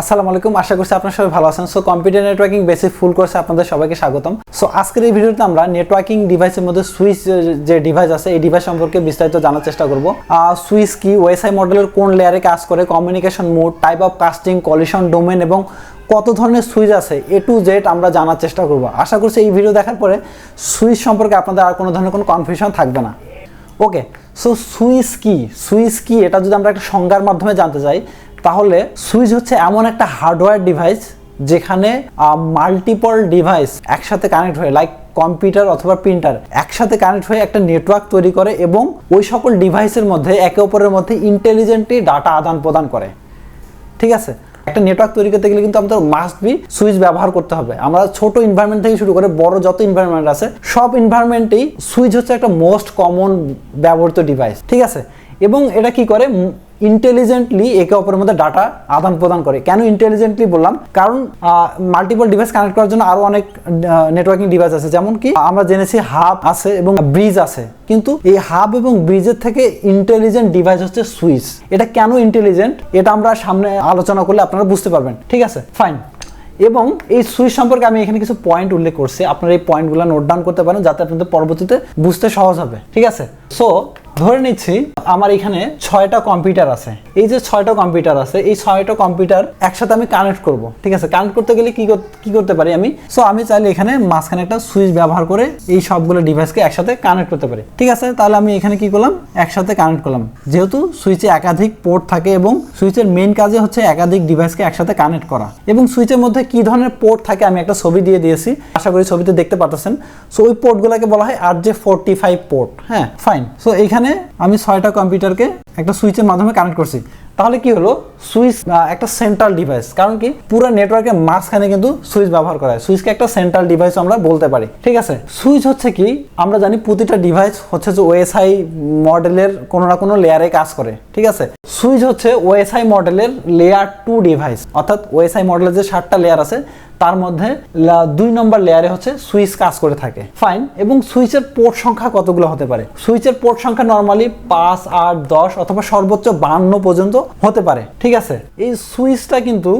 আসসালামু আলাইকুম। আশা করছি আপনারা সবাই ভালো আছেন। So computer networking basic full কোর্সে আপনাদের সবাইকে স্বাগতম। সো আজকের এই ভিডিওতে আমরা নেটওয়ার্কিং ডিভাইসের মধ্যে সুইচ যে ডিভাইস আছে, এই ডিভাইস সম্পর্কে বিস্তারিত জানার চেষ্টা করব। সুইচ কি? ওয়েসআই মডেলের কোন লেয়ারে কাজ করে? Communication mode type of casting collision domain এবং কত ধরনের সুইচ আছে? এ টু জেড আমরা জানার চেষ্টা করব। আশা করছি এই ভিডিও দেখার পরে সুইচ সম্পর্কে আপনাদের আর কোনো ধরনের কোনো কনফিউশন থাকবে না। ওকে সো সুইচ কি? সুইচ কি? এটা যদি আমরা একটা সংজ্ঞার মাধ্যমে জানতে চাই তাহলে সুইচ হচ্ছে এমন একটা হার্ডওয়্যার ডিভাইস যেখানে মাল্টিপল ডিভাইস একসাথে কানেক্ট হয়ে লাইক কম্পিউটার অথবা প্রিন্টার একসাথে কানেক্ট হয়ে একটা নেটওয়ার্ক তৈরি করে এবং ওই সকল ডিভাইসের মধ্যে, একে অপরের মধ্যে ইন্টেলিজেন্টলি ডাটা আদান প্রদান করে। ঠিক আছে? একটা নেটওয়ার্ক তৈরি করতে গেলে কিন্তু আমাদের মাস্ট বি সুইচ ব্যবহার করতে হবে। আমরা ছোট ইনভারমেন্ট থেকে শুরু করে বড় যত ইনভারমেন্ট আছে, সব ইনভারমেন্টেই সুইচ হচ্ছে একটা মোস্ট কমন ব্যবহৃত ডিভাইস ঠিক আছে? এবং এটা কি করে? ইন্টেলিজেন্টলি একে অপরের মধ্যে ডাটা আদান প্রদান করে। কেন ইন্টেলিজেন্টলি বললাম? কারণ মাল্টিপল ডিভাইস কানেক্ট করার জন্য আরও অনেক নেটওয়ার্কিং ডিভাইস আছে। যেমন কি, আমরা জেনেছি হাব আছে এবং ব্রিজ আছে। কিন্তু এই হাব এবং ব্রিজের থেকে ইন্টেলিজেন্ট ডিভাইস হচ্ছে সুইচ এটা কেন ইন্টেলিজেন্ট এটা আমরা সামনে আলোচনা করলে আপনারা বুঝতে পারবেন। ঠিক আছে? ফাইন এবং এই সুইচ সম্পর্কে আমি এখানে কিছু পয়েন্ট উল্লেখ করছি। আপনারা এই পয়েন্টগুলো নোট ডাউন করতে পারেন, যাতে আপনাদের পরবর্তীতে বুঝতে সহজ হবে। ঠিক আছে? সো ধরে নিচ্ছি, আমার এখানে ছয়টা কম্পিউটার আছে। এই যে ছয়টা কম্পিউটার আছে, এই ছয়টা কম্পিউটার একসাথে আমি কানেক্ট করব, ঠিক আছে? কানেক্ট করতে গেলে কি কি করতে পারি আমি? সো আমি চাইলে এখানে মাঝখানে একটা সুইচ ব্যবহার করে এই সবগুলো ডিভাইসকে একসাথে কানেক্ট করতে পারি। ঠিক আছে? তাহলে আমি এখানে কি করলাম? একসাথে কানেক্ট করলাম। যেহেতু সুইচে একাধিক পোর্ট থাকে এবং সুইচের মেইন কাজে হচ্ছে একাধিক ডিভাইসকে একসাথে কানেক্ট করা। এবং সুইচের মধ্যে কি ধরনের পোর্ট থাকে আমি একটা ছবি দিয়ে দিয়েছি। আশা করি ছবিতে দেখতে পাচ্ছেন সো ওই পোর্টগুলোকে বলা হয় আর যে ফোরটি ফাইভ পোর্ট হ্যাঁ? ফাইন সো এখানে আমি ছয়টা কম্পিউটারকে একটা সুইচের মাধ্যমে কানেক্ট করছি। তাহলে কি হলো? সুইচ একটা সেন্ট্রাল ডিভাইস কারণ কি? পুরো নেটওয়ার্কের মাঝখানে কিন্তু সুইচ ব্যবহার করা হয়। সুইচকে একটা সেন্ট্রাল ডিভাইস আমরা বলতে পারি। ঠিক আছে? সুইচ হচ্ছে কি? আমরা জানি প্রতিটা ডিভাইস হচ্ছে যে ওএসআই মডেলের কোনো না কোনো লেয়ারে কাজ করে। ঠিক আছে? সুইচ হচ্ছে ওএসআই মডেলের লেয়ার টু ডিভাইস অর্থাৎ ওএসআই মডেলের যে সাতটা লেয়ার আছে তার মধ্যে দুই নম্বর লেয়ারে হচ্ছে সুইচ কাজ করে থাকে। ফাইন এবং সুইচের পোর্ট সংখ্যা কতগুলো হতে পারে? সুইচের পোর্ট সংখ্যা নর্মালি পাঁচ, আট, দশ অথবা সর্বোচ্চ বান্ন পর্যন্ত হতে পারে, ঠিক আছে? এই সুইচটা কিন্তু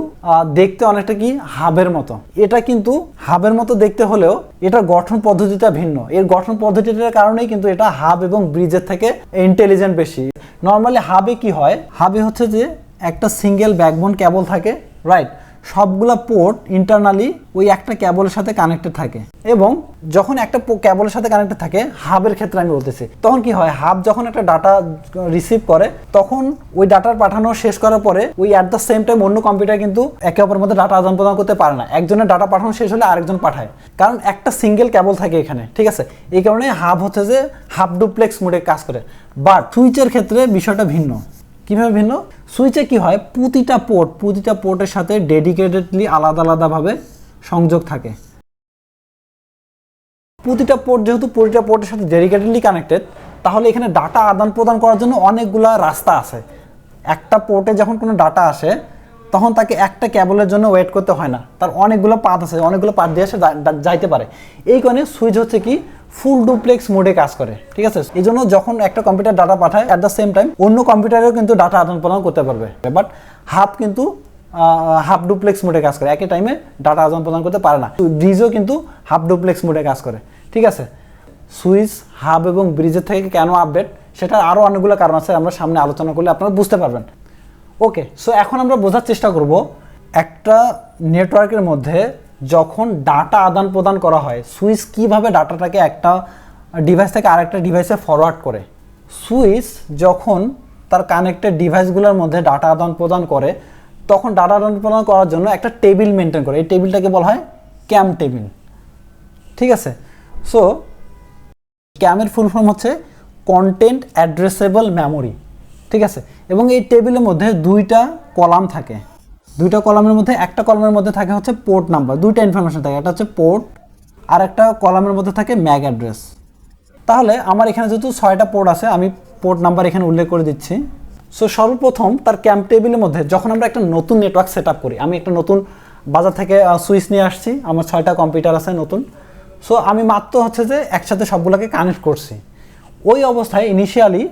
দেখতে অনেকটা কি হাবের মতো। এটা কিন্তু হাবের মতো দেখতে হলেও এটার গঠন পদ্ধতিটা ভিন্ন। এর গঠন পদ্ধতিটার কারণেই কিন্তু এটা হাব এবং ব্রিজের থেকে ইন্টেলিজেন্ট বেশি। নর্মালি হাবে কি হয়? হাবে হচ্ছে যে একটা সিঙ্গেল ব্যাকবোন কেবল থাকে রাইট সবগুলা পোর্ট ইন্টারনালি ওই একটা ক্যাবলের সাথে কানেক্টেড থাকে এবং যখন একটা ক্যাবলের সাথে কানেক্টেড থাকে হাবের ক্ষেত্রে আমি বলতেছি। তখন কি হয়? হাব যখন একটা ডাটা রিসিভ করে, তখন ওই ডাটার পাঠানো শেষ করার পরে ওই অ্যাট দ্য সেম টাইম অন্য কম্পিউটার কিন্তু একে অপরের মধ্যে ডাটা আদান প্রদান করতে পারে না। একজনের ডাটা পাঠানো শেষ হলে আরেকজন পাঠায়। কারণ একটা সিঙ্গেল ক্যাবল থাকে এখানে, ঠিক আছে? এই কারণে হাব হচ্ছে যে হাফ ডুপ্লেক্স মোডে কাজ করে। বাট সুইচের ক্ষেত্রে বিষয়টা ভিন্ন। কীভাবে ভিন্ন? সুইচে কি হয়? প্রতিটা পোর্ট প্রতিটা পোর্টের সাথে ডেডিকেটেডলি আলাদা আলাদাভাবে সংযোগ থাকে। প্রতিটা পোর্ট যেহেতু প্রতিটা পোর্টের সাথে ডেডিকেটেডলি কানেক্টেড তাহলে এখানে ডাটা আদান প্রদান করার জন্য অনেকগুলা রাস্তা আছে। একটা পোর্টে যখন কোনো ডাটা আসে তখন তাকে একটা ক্যাবলের জন্য ওয়েট করতে হয় না। তার অনেকগুলো পাথ আছে, অনেকগুলো পাথ দিয়ে সে যাইতে পারে। এই কারণে সুইচ হচ্ছে কি ফুল ডুপ্লেক্স মোডে কাজ করে, ঠিক আছে? এই জন্য যখন একটা কম্পিউটার ডাটা পাঠায় অ্যাট দ্য সেম টাইম অন্য কম্পিউটারেও কিন্তু ডাটা আদান প্রদান করতে পারবে। বাট হাফ কিন্তু হাফ ডুপ্লেক্স মোডে কাজ করে। একই টাইমে ডাটা আদান প্রদান করতে পারে না। ব্রিজও কিন্তু হাফ ডুপ্লেক্স মোডে কাজ করে, ঠিক আছে? সুইচ হাব এবং ব্রিজের থেকে কেন আপডেট সেটা আরও অনেকগুলো কারণ আছে, আমরা সামনে আলোচনা করলে আপনারা বুঝতে পারবেন। ওকে সো এখন আমরা বোঝার চেষ্টা করব একটা নেটওয়ার্কের মধ্যে যখন ডাটা আদান প্রদান করা হয়, সুইচ কীভাবে ডাটাটাকে একটা ডিভাইস থেকে আরেকটা ডিভাইসে ফরওয়ার্ড করে? সুইচ যখন তার কানেক্টেড ডিভাইসগুলোর মধ্যে ডাটা আদান প্রদান করে, তখন ডাটা আদান প্রদান করার জন্য একটা টেবিল মেনটেন করে। এই টেবিলটাকে বলা হয় ক্যাম টেবিল ঠিক আছে? সো ক্যামের ফুল ফর্ম হচ্ছে কন্টেন্ট অ্যাড্রেসেবল মেমোরি ঠিক আছে? এবং এই টেবিলের মধ্যে দুইটা কলাম থাকে। দুইটা কলামের মধ্যে একটা কলামের মধ্যে থাকে হচ্ছে পোর্ট নাম্বার দুইটা ইনফরমেশন থাকে। একটা হচ্ছে পোর্ট আর একটা কলামের মধ্যে থাকে ম্যাগ অ্যাড্রেস তাহলে আমার এখানে যেহেতু ছয়টা পোর্ট আছে, আমি পোর্ট নাম্বার এখানে উল্লেখ করে দিচ্ছি। সো সর্বপ্রথম তার ক্যাম্প টেবিলের মধ্যে যখন আমরা একটা নতুন নেটওয়ার্ক সেট করি, আমি একটা নতুন বাজার থেকে সুইচ নিয়ে আসছি। আমার ছয়টা কম্পিউটার আছে নতুন। সো আমি মাত্র হচ্ছে যে একসাথে সবগুলোকে কানেক্ট করছি। ওই অবস্থায় ইনিশিয়ালি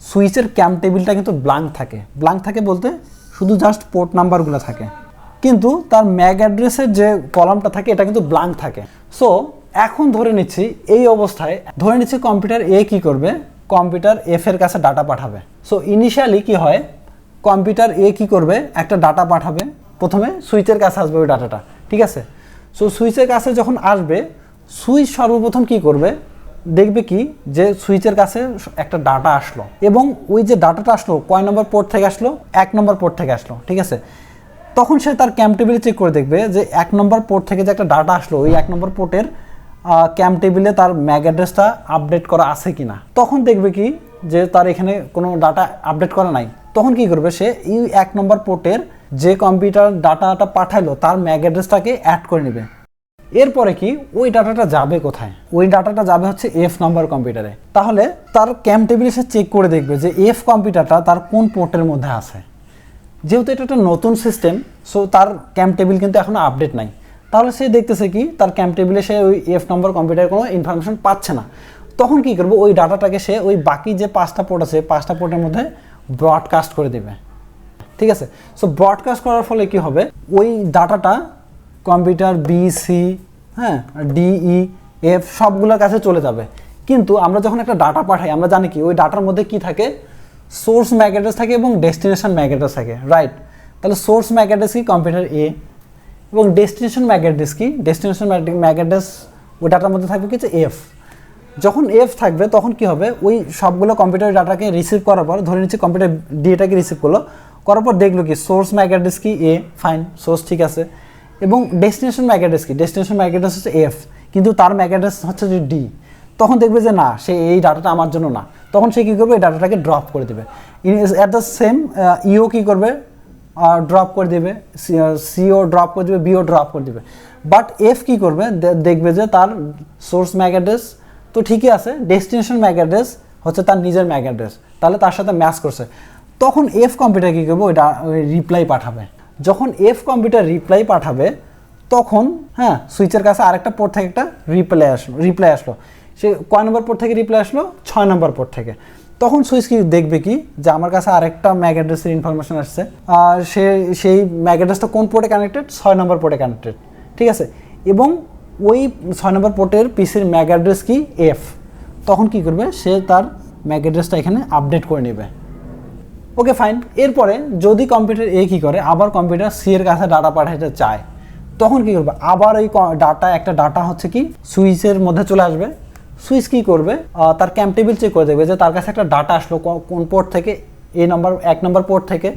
সুইচের ক্যাম্প টেবিলটা কিন্তু ব্লাঙ্ক থাকে। ব্লাঙ্ক থাকে বলতে শুধু জাস্ট পোর্ট নাম্বারগুলো থাকে। কিন্তু তার ম্যাক অ্যাড্রেসের যে কলামটা থাকে, এটা কিন্তু ব্লাঙ্ক থাকে। সো এখন ধরে নিচ্ছি, এই অবস্থায় ধরে নিচ্ছি কম্পিউটার এ কি করবে? কম্পিউটার এফ এর কাছে ডাটা পাঠাবে। সো ইনিশিয়ালি কি হয়? কম্পিউটার এ কি করবে? একটা ডাটা পাঠাবে। প্রথমে সুইচের কাছে আসবে ওই ডাটাটা ঠিক আছে? সো সুইচের কাছে যখন আসবে, সুইচ সর্বপ্রথম কি করবে? দেখবে কি যে সুইচের কাছে একটা ডাটা আসলো এবং ওই যে ডাটাটা আসলো কয় নম্বর পোর্ট থেকে আসলো? এক নম্বর পোর্ট থেকে আসলো, ঠিক আছে? তখন সে তার ক্যাম টেবিলে চেক করে দেখবে যে এক নম্বর পোর্ট থেকে যে একটা ডাটা আসলো, ওই এক নম্বর পোর্টের ক্যাম টেবিলে তার ম্যাক অ্যাড্রেসটা আপডেট করা আছে কি না তখন দেখবে কি যে তার এখানে কোনো ডাটা আপডেট করা নাই। তখন কি করবে সে এই এক নম্বর পোর্টের যে কম্পিউটার ডাটাটা পাঠালো, তার ম্যাক অ্যাড্রেসটাকে অ্যাড করে নেবে। এরপরে কি? ওই ডাটাটা যাবে কোথায়? ওই ডাটাটা যাবে হচ্ছে এফ নাম্বার কম্পিউটারে তাহলে তার ক্যাম টেবিলে সে চেক করে দেখবে যে এফ কম্পিউটারটা তার কোন পোর্টের মধ্যে আছে। যেহেতু এটা একটা নতুন সিস্টেম সো তার ক্যাম্প টেবিল কিন্তু এখনও আপডেট নাই। তাহলে সে দেখতেছে কি? তার ক্যাম্প টেবিলে সে ওই এফ নম্বর কম্পিউটারের কোনো ইনফরমেশন পাচ্ছে না। তখন কি করবে? ওই ডাটাটাকে সে ওই বাকি যে পাঁচটা পোর্ট আছে, পাঁচটা পোর্টের মধ্যে ব্রডকাস্ট করে দেবে। ঠিক আছে? সো ব্রডকাস্ট করার ফলে কি হবে? ওই ডাটাটা কম্পিউটার বি সি হ্যাঁ ডিই এফ সবগুলোর কাছে চলে যাবে। কিন্তু আমরা যখন একটা ডাটা পাঠাই, আমরা জানি কি, ওই ডাটার মধ্যে কি থাকে? সোর্স ম্যাক অ্যাড্রেস থাকে এবং ডেস্টিনেশন ম্যাক অ্যাড্রেস থাকে রাইট তাহলে সোর্স ম্যাক অ্যাড্রেস কি? কম্পিউটার এ এবং ডেস্টিনেশন ম্যাক অ্যাড্রেস কি? ডেস্টিনেশন ম্যাক অ্যাড্রেস ওই ডাটার মধ্যে থাকবে কি? যে এফ যখন এফ থাকবে, তখন কি হবে? ওই সবগুলো কম্পিউটার ডাটাকে রিসিভ করার পর, ধরে নিচ্ছি কম্পিউটার ডিএটাকে রিসিভ করল, করার পর দেখল কি সোর্স ম্যাক অ্যাড্রেস কি? এ ফাইন সোর্স ঠিক আছে। এবং ডেস্টিনেশন ম্যাক অ্যাড্রেস কি? ডেস্টিনেশন ম্যাক অ্যাড্রেস হচ্ছে এফ কিন্তু তার ম্যাক অ্যাড্রেস হচ্ছে যে ডি তখন দেখবে যে না, সে এই ডাটাটা আমার জন্য না। তখন সে কী করবে? এই ডাটাটাকে ড্রপ করে দেবে। অ্যাট দ্য সেম ইও কী করবে? ড্রপ করে দেবে। সিও ড্রপ করে দেবে বিও ড্রপ করে দেবে। বাট এফ কী করবে? দেখবে যে তার সোর্স ম্যাক অ্যাড্রেস তো ঠিকই আছে ডেস্টিনেশন ম্যাক অ্যাড্রেস হচ্ছে তার নিজের ম্যাক অ্যাড্রেস তাহলে তার সাথে ম্যাচ করছে। তখন এফ কম্পিউটার কী করবে? ওইটা রিপ্লাই পাঠাবে। যখন এফ কম্পিউটার রিপ্লাই পাঠাবে, তখন হ্যাঁ সুইচের কাছে আরেকটা পোর্ট থেকে একটা রিপ্লাই আসলো রিপ্লাই আসলো। সে কয় নম্বর পোর্ট থেকে রিপ্লাই আসলো? ছয় নম্বর পোর্ট থেকে। তখন সুইচ কি দেখবে কি? যে আমার কাছে আরেকটা ম্যাক অ্যাড্রেসের ইনফরমেশন আসছে। আর সে, সেই ম্যাক অ্যাড্রেসটা কোন পোর্টে কানেক্টেড ছয় নম্বর পোর্টে কানেক্টেড ঠিক আছে? এবং ওই ছয় নম্বর পোর্টের পিসির ম্যাক অ্যাড্রেস কি? এফ তখন কি করবে? সে তার ম্যাক অ্যাড্রেসটা এখানে আপডেট করে নেবে। ওকে ফাইন এরপরে যদি কম্পিউটার এ কী করে? আবার কম্পিউটার সি এর কাছে ডাটা পাঠাতে চায়, তখন কি করবে? আবার ওই ডাটা একটা ডাটা হচ্ছে কি? সুইচের মধ্যে চলে আসবে। সুইচ কী করবে? তার ক্যাম্প টেবিল চেক করে দেখবে যে তার কাছে একটা ডাটা আসলো কোন পোর্ট থেকে এ নম্বর এক নম্বর পোর্ট থেকে।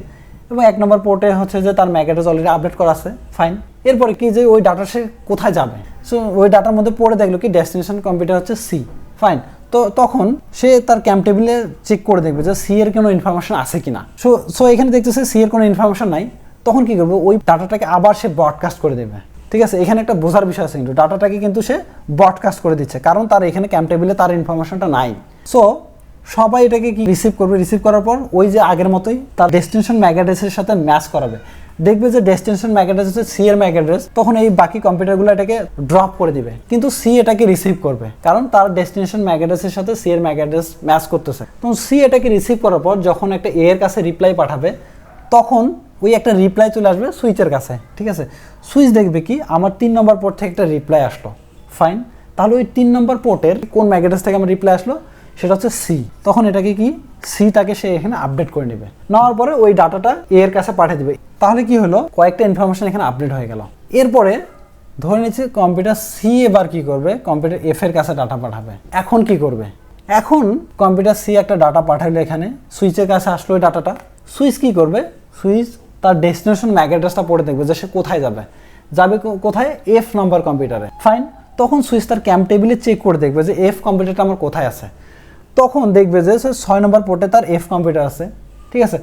এবং এক নম্বর পোর্টে হচ্ছে যে তার ম্যাক অলরেডি আপডেট করা আছে। ফাইন এরপরে কি যে ওই ডাটা সে কোথায় যাবে? সো ওই ডাটার মধ্যে পড়ে দেখল কি ডেস্টিনেশন কম্পিউটার হচ্ছে সি ফাইন তো তখন সে তার ক্যাম্প টেবিলে চেক করে দেখবে যে সি এর কোনো ইনফরমেশন আছে কিনা। সো সো এখানে দেখতেছে সি এর কোনো ইনফরমেশন নাই। তখন কি করবে? ওই ডাটাটাকে আবার সে ব্রডকাস্ট করে দেবে। ঠিক আছে? এখানে একটা বোঝার বিষয় আছে কিন্তু ডাটাটাকে কিন্তু সে ব্রডকাস্ট করে দিচ্ছে। কারণ তার এখানে ক্যাম্প টেবিলে তার ইনফরমেশনটা নাই। সো সবাই এটাকে কি রিসিভ করবে? রিসিভ করার পর ওই যে আগের মতোই তার ডেস্টিনেশন ম্যাক অ্যাড্রেসের সাথে ম্যাচ করাবে। দেখবে যে ডেস্টিনেশন ম্যাক অ্যাড্রেস হচ্ছে সি এর ম্যাক অ্যাড্রেস তখন এই বাকি কম্পিউটারগুলো এটাকে ড্রপ করে দিবে। কিন্তু সি এটাকে রিসিভ করবে, কারণ তার ডেস্টিনেশন ম্যাক অ্যাড্রেসের সাথে সি এর ম্যাক অ্যাড্রেস ম্যাচ করতেছে। তো সি এটাকে রিসিভ করার পর যখন একটা এ এর কাছে রিপ্লাই পাঠাবে, তখন ওই একটা রিপ্লাই চলে আসবে সুইচের কাছে, ঠিক আছে? সুইচ দেখবে কি, আমার তিন নম্বর পোর্ট থেকে একটা রিপ্লাই আসলো। ফাইন তাহলে ওই তিন নম্বর পোর্টের কোন ম্যাক অ্যাড্রেস থেকে আমার রিপ্লাই আসলো? সেটা হচ্ছে সি তখন এটাকে কি সি তাকে সে এখানে আপডেট করে নেবে। নেওয়ার পরে ওই ডাটাটা এর কাছে পাঠিয়ে দেবে। তাহলে কি হলো? কয়েকটা ইনফরমেশন এখানে আপডেট হয়ে গেল। এরপরে ধরে নিচ্ছে কম্পিউটার সি এবার কি করবে? কম্পিউটার এফ এর কাছে ডাটা পাঠাবে। এখন কি করবে? এখন কম্পিউটার সি একটা ডাটা পাঠাইলো এখানে। সুইচের কাছে আসলো ওই ডাটাটা সুইচ কি করবে? সুইচ তার ডেস্টিনেশন ম্যাক অ্যাড্রেসটা পড়ে দেখবে যে সে কোথায় যাবে। যাবে কোথায়? এফ নাম্বার কম্পিউটারে ফাইন তখন সুইচ তার ক্যাম্প টেবিলে চেক করে দেখবে যে এফ কম্পিউটারটা আমার কোথায় আছে। তখন দেখবে যে সে ছয় নম্বর পোর্টে তার এফ কম্পিউটার আছে। ঠিক আছে?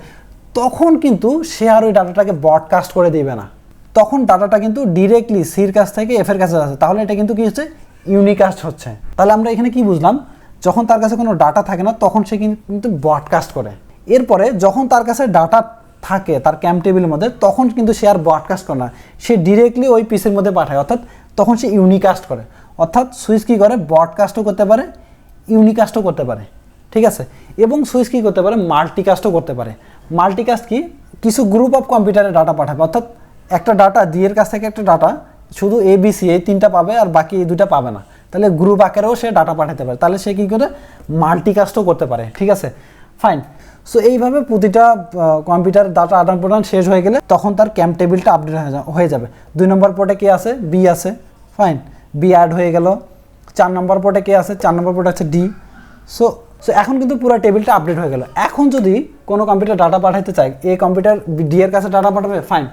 তখন কিন্তু সে আর ওই ডাটাটাকে ব্রডকাস্ট করে দিবে না। তখন ডাটাটা কিন্তু ডিরেক্টলি সির কাছ থেকে এফের কাছে আছে তাহলে এটা কিন্তু কি হচ্ছে? ইউনিকাস্ট হচ্ছে। তাহলে আমরা এখানে কি বুঝলাম? যখন তার কাছে কোনো ডাটা থাকে না, তখন সে কিন্তু ব্রডকাস্ট করে। এরপরে যখন তার কাছে ডাটা থাকে, তার ক্যাম্প টেবিলের মধ্যে, তখন কিন্তু সে আর ব্রডকাস্ট করে না। সে ডিরেক্টলি ওই পিসের মধ্যে পাঠায়। অর্থাৎ তখন সে ইউনিকাস্ট করে। অর্থাৎ সুইচ কী করে? ব্রডকাস্টও করতে পারে ইউনিকাস্টও করতে পারে। ঠিক আছে? এবং সুইচ কী করতে পারে? মাল্টিকাস্টও করতে পারে। মাল্টিকাস্ট কি? কিছু গ্রুপ অফ কম্পিউটারে ডাটা পাঠাবে। অর্থাৎ একটা ডাটা এর কাছ থেকে একটা ডাটা শুধু এ বি সি এই তিনটা পাবে আর বাকি এই দুটা পাবে না। তাহলে গ্রুপ আকারেও সে ডাটা পাঠাতে পারে। তাহলে সে কী করে? মাল্টিকাস্টও করতে পারে। ঠিক আছে? ফাইন সো এইভাবে প্রতিটা কম্পিউটার ডাটা আদান প্রদান শেষ হয়ে গেলে তখন তার ক্যাম্প টেবিলটা আপডেট হয়ে যাবে। দুই নম্বর পোর্টে কে আছে? বি আছে। ফাইন বি অ্যাড হয়ে গেল। চার নম্বর পোর্টে কে আছে? চার নম্বর পোর্টে আছে ডি সো সো এখন কিন্তু পুরো টেবিলটা আপডেট হয়ে গেল। এখন যদি কোনো কম্পিউটার ডাটা পাঠাতে চায় এ কম্পিউটার ডি এর কাছে ডাটা পাঠাবে ফাইন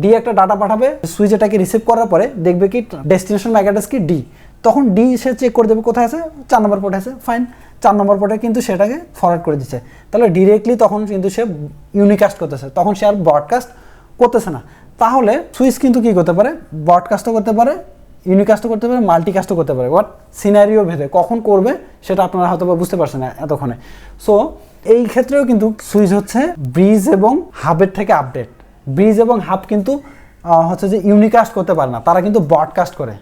ডি একটা ডাটা পাঠাবে সুইচ এটাকে রিসিভ করার পরে দেখবে কি ডেস্টিনেশন ম্যাক অ্যাড্রেস কি ডি তখন ডি সে চেক করে দেবে কোথায় আছে, চার নম্বর পোর্টে আছে ফাইন চার নম্বর পোর্টে কিন্তু সেটাকে ফরওয়ার্ড করে দিচ্ছে। তাহলে ডিরেক্টলি তখন কিন্তু সে ইউনিকাস্ট করতেছে। তখন সে আর ব্রডকাস্ট করতেছে না। তাহলে সুইচ কিন্তু কি করতে পারে? ব্রডকাস্টও করতে পারে ইউনিকাস্টও করতে পারে, মাল্টিকাস্টও করতে পারে। বাট সিনারিও ভেদে। কখন করবে সেটা আপনারা হয়তো বুঝতে পারছেন না এতক্ষণে। সো এই ক্ষেত্রেও কিন্তু সুইচ হচ্ছে ব্রিজ এবং হাবের থেকে আপডেট। ব্রিজ এবং হাব কিন্তু হচ্ছে যে ইউনিকাস্ট করতে পারে না, তারা কিন্তু ব্রডকাস্ট করে।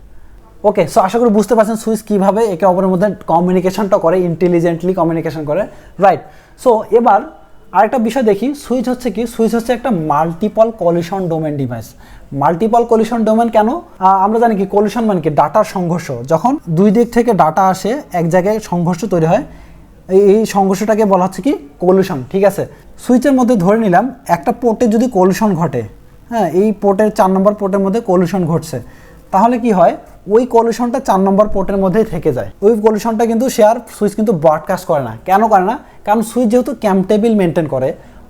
ওকে সো আশা করি বুঝতে পারছেন সুইচ কীভাবে একে অপরের মধ্যে কমিউনিকেশনটা করে ইন্টেলিজেন্টলি কমিউনিকেশন করে। রাইট সো এবার আরেকটা বিষয় দেখি। সুইচ হচ্ছে কি? সুইচ হচ্ছে একটা multiple collision domain device multiple collision domain কেন? আমরা জানি কি কলিশন মানে কি, ডাটার সংঘর্ষ। যখন দুই দিক থেকে ডাটা আসে, এক জায়গায় সংঘর্ষ তৈরি হয়, এই সংঘর্ষটাকে বলা হচ্ছে কি কলিউশন ঠিক আছে? সুইচের মধ্যে ধরে নিলাম, একটা পোর্টে যদি কলিউশন ঘটে হ্যাঁ এই পোর্টের চার নম্বর পোর্টের মধ্যে কলিউশন ঘটছে, তাহলে কি হয়, ওই কলিউশনটা চার নম্বর পোর্টের মধ্যেই থেকে যায়। ওই কলিউশনটা কিন্তু শেয়ার সুইচ কিন্তু ব্রডকাস্ট করে না। কেন করে না? কারণ সুইচ যেহেতু ক্যাম্প টেবিল মেনটেন করে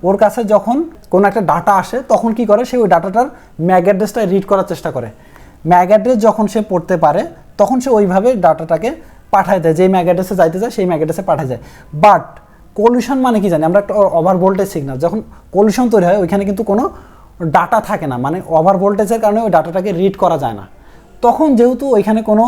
ওর কাছে যখন কোনো একটা ডাটা আসে, তখন কি করে? সে ওই ডাটাটার ম্যাগ অ্যাড্রেসটা রিড করার চেষ্টা করে। ম্যাগ অ্যাড্রেস যখন সে পড়তে পারে, তখন সে ওইভাবে ডাটাটাকে পাঠায় দেয়। যেই ম্যাগ অ্যাড্রেসে যাইতে যায়, সেই ম্যাগ অ্যাড্রেসে পাঠায় যায় বাট কলিউশন মানে কি জানি? আমরা একটা ওভার ভোল্টেজ সিগন্যাল যখন কলিউশন তৈরি হয়, ওইখানে কিন্তু কোনো ডাটা থাকে না। মানে ওভার ভোল্টেজের কারণে ওই ডাটাটাকে রিড করা যায় না। তখন যেহেতু ওইখানে কোনো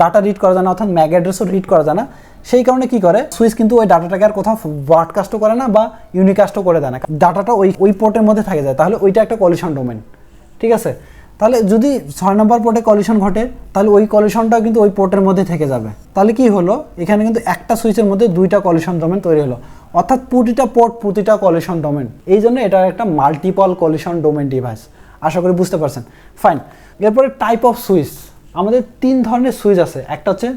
ডাটা রিড করা যায় না, অর্থাৎ ম্যাগ অ্যাড্রেসও রিড করা যায় না। সেই কারণে কি করে? সুইচ কিন্তু ওই ডাটাটাকে আর কোথাও ব্রডকাস্টও করে না বা ইউনিকাস্টও করে দেয় না। ডাটাটা ওই ওই পোর্টের মধ্যে থাকে যায়। তাহলে ওইটা একটা কলিউশন ডোমেন ঠিক আছে? তাহলে যদি ছয় নম্বর পোর্টে কলিউশন ঘটে, তাহলে ওই কলিউশনটাও কিন্তু ওই পোর্টের মধ্যে থেকে যাবে। তাহলে কি হলো? এখানে কিন্তু একটা সুইচের মধ্যে দুইটা কলিউশন ডোমেন তৈরি হলো। অর্থাৎ প্রতিটা পোর্ট প্রতিটা কলিউশন ডোমেন এই জন্য এটা একটা মাল্টিপল কলিউশন ডোমেন ডিভাইস আশা করি বুঝতে পারছেন। ফাইন এরপরে টাইপ অফ সুইচ আমাদের তিন ধরনের সুইচ আছে। একটা হচ্ছে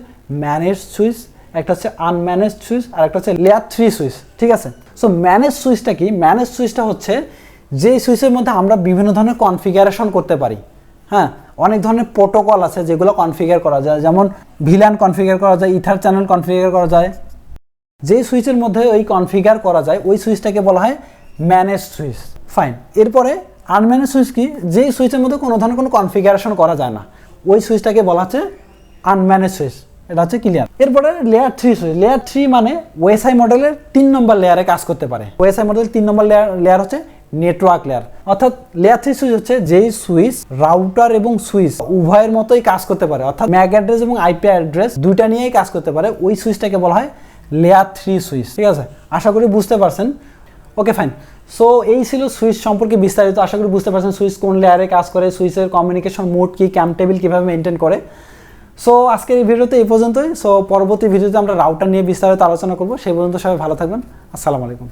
ম্যানেজ সুইচ, একটা হচ্ছে আনম্যানেজ সুইচ, আর একটা হচ্ছে লেয়ার থ্রি সুইচ, ঠিক আছে? সো ম্যানেজ সুইচটা কি? ম্যানেজ সুইচটা হচ্ছে যেই সুইচের মধ্যে আমরা বিভিন্ন ধরনের কনফিগারেশন করতে পারি। হ্যাঁ অনেক ধরনের প্রোটোকল আছে যেগুলো কনফিগার করা যায়। যেমন ভিলান কনফিগার করা যায় ইথার চ্যানেল কনফিগার করা যায়। যেই সুইচের মধ্যে ওই কনফিগার করা যায়, ওই সুইচটাকে বলা হয় ম্যানেজ সুইচ। ফাইন এরপরে আনম্যানেজ সুইচ কি? যেই সুইচের মধ্যে কোনো ধরনের কোনো কনফিগারেশন করা যায় না। ওই সুইচটাকে বলা হচ্ছে আনম্যানেজ সুইচ। এটা হচ্ছে ক্লিয়ার এরপরে layer three switch. Layer three মানে ওয়েসআই মডেলের তিন নম্বর লেয়ারে কাজ করতে পারে। ওয়েসআই মডেলের তিন নম্বর লেয়ার লেয়ার হচ্ছে নেটওয়ার্ক লেয়ার অর্থাৎ লেয়ার থ্রি সুইচ হচ্ছে যেই সুইচ রাউটার এবং সুইচ উভয়ের মতোই কাজ করতে পারে। অর্থাৎ ম্যাক অ্যাড্রেস এবং আইপি অ্যাড্রেস দুইটা নিয়েই কাজ করতে পারে। ওই সুইচটাকে বলা হয় লেয়ার থ্রি সুইচ। ঠিক আছে? আশা করি বুঝতে পারছেন। ওকে ফাইন সো এই ছিল সুইচ সম্পর্কে বিস্তারিত। আশা করি বুঝতে পারছেন সুইচ কোন লেয়ারে কাজ করে, সুইচের কমিউনিকেশন মোড কি ক্যাম্প টেবিল কীভাবে মেনটেন করে। সো আজকের এই ভিডিওতে এই পর্যন্তই। সো পরবর্তী ভিডিওতে আমরা রাউটার নিয়ে বিস্তারিত আলোচনা করব। সেই পর্যন্ত সবাই ভালো থাকবেন। আসসালামু আলাইকুম।